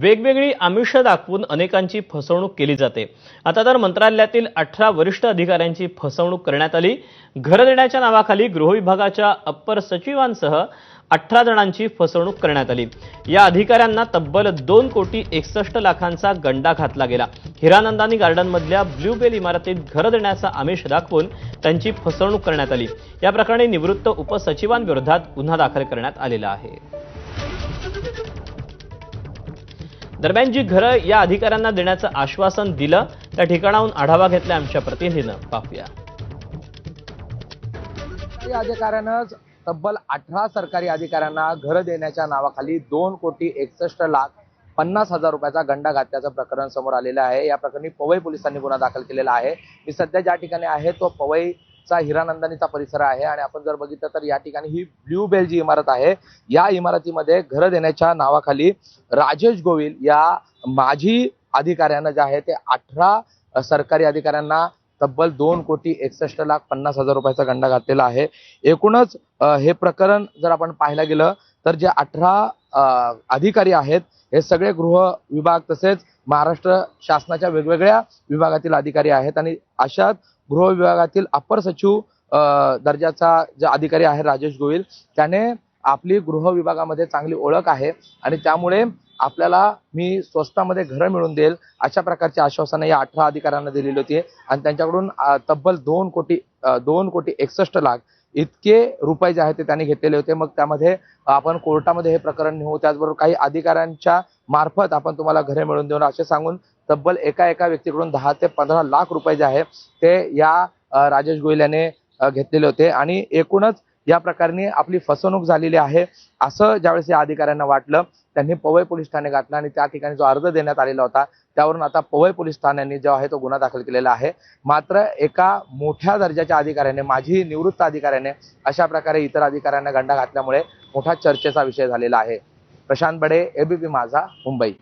वेगवेगळी आमिष दाखवून अनेकांची फसवणूक केली जाते. आता तर मंत्रालयातील अठरा वरिष्ठ अधिकाऱ्यांची फसवणूक करण्यात आली. घर देण्याच्या नावाखाली गृहविभागाच्या अप्पर सचिवांसह अठरा जणांची फसवणूक करण्यात आली. या अधिकाऱ्यांना तब्बल दोन कोटी एकसष्ट लाखांचा गंडा घातला गेला. हिरानंदानी गार्डनमधल्या ब्ल्यूबेल इमारतीत घर देण्याचा आमिष दाखवून त्यांची फसवणूक करण्यात आली. या प्रकरणी निवृत्त उपसचिवांविरोधात गुन्हा दाखल करण्यात आलेला आहे. दरम्यान जी घरं या अधिकाऱ्यांना देण्याचं आश्वासन दिलं त्या ठिकाणाहून आढावा घेतला आमच्या प्रतिनिधीनं. पाहूया. अधिकाऱ्यानं तब्बल अठरा सरकारी अधिकाऱ्यांना घर देण्याच्या नावाखाली दोन कोटी एकसष्ट लाख पन्नास हजार रुपयाचा गंडा घातल्याचं प्रकरण समोर आलेलं आहे. या प्रकरणी पवई पोलिसांनी गुन्हा दाखल केलेला आहे. मी सध्या ज्या ठिकाणी आहे तो पवई चा हिरानंदानीचा परिसर आहे. आणि आपण जर बघितलं तर या ठिकाणी ही ब्ल्यू बेल जी इमारत आहे या इमारतीमध्ये घर देण्याच्या नावाखाली राजेश गोविल या माजी अधिकाऱ्यानं जे आहे ते अठरा सरकारी अधिकाऱ्यांना तब्बल दोन कोटी एकसष्ट लाख पन्नास हजार रुपयाचा गंडा घातलेला आहे. एकूणच हे प्रकरण जर आपण पाहायला गेलं तर जे अठरा अधिकारी आहेत हे सगळे गृह विभाग तसेच महाराष्ट्र शासनाच्या वेगवेगळ्या विभागातील अधिकारी आहेत. आणि अशाच गृह विभागातील अप्पर सचिव दर्जाचा जे अधिकारी आहे राजेश गोयल त्याने आपली गृह विभागामध्ये चांगली ओळख आहे आणि त्यामुळे आपल्याला मी स्वस्तामध्ये घरं मिळून देईल अशा प्रकारची आश्वासनं या अठरा अधिकाऱ्यांना दिलेली होती. आणि त्यांच्याकडून तब्बल दोन कोटी दोन कोटी एकसष्ट लाख इतके रुपये जे आहेत ते त्यांनी घेतलेले होते. मग त्यामध्ये आपण कोर्टामध्ये हे प्रकरण नेऊ त्याचबरोबर काही अधिकाऱ्यांच्या मार्फत आपण तुम्हाला घरे मिळवून देऊ असे सांगून तब्बल एका एका व्यक्तीकडून दहा ते पंधरा लाख रुपये जे आहे ते या राजेश गोयल याने घेतलेले होते. आणि एकूणच या प्रकारे आपली फसवणूक झालेली आहे असं ज्यावेळेस या अधिकाऱ्यांना वाटलं त्यांनी पवई पोलीस ठाणे घातला आणि त्या ठिकाणी जो अर्ज देण्यात आलेला होता त्यावरून आता पवई पोलीस ठाण्याने जो आहे तो गुन्हा दाखल केलेला आहे. मात्र एका मोठ्या दर्जाच्या अधिकाऱ्याने माझी निवृत्त अधिकाऱ्याने अशा प्रकारे इतर अधिकाऱ्यांना गंडा घातल्यामुळे मोठा चर्चेचा विषय झालेला आहे. प्रशांत बडे एबीपी माझा मुंबई.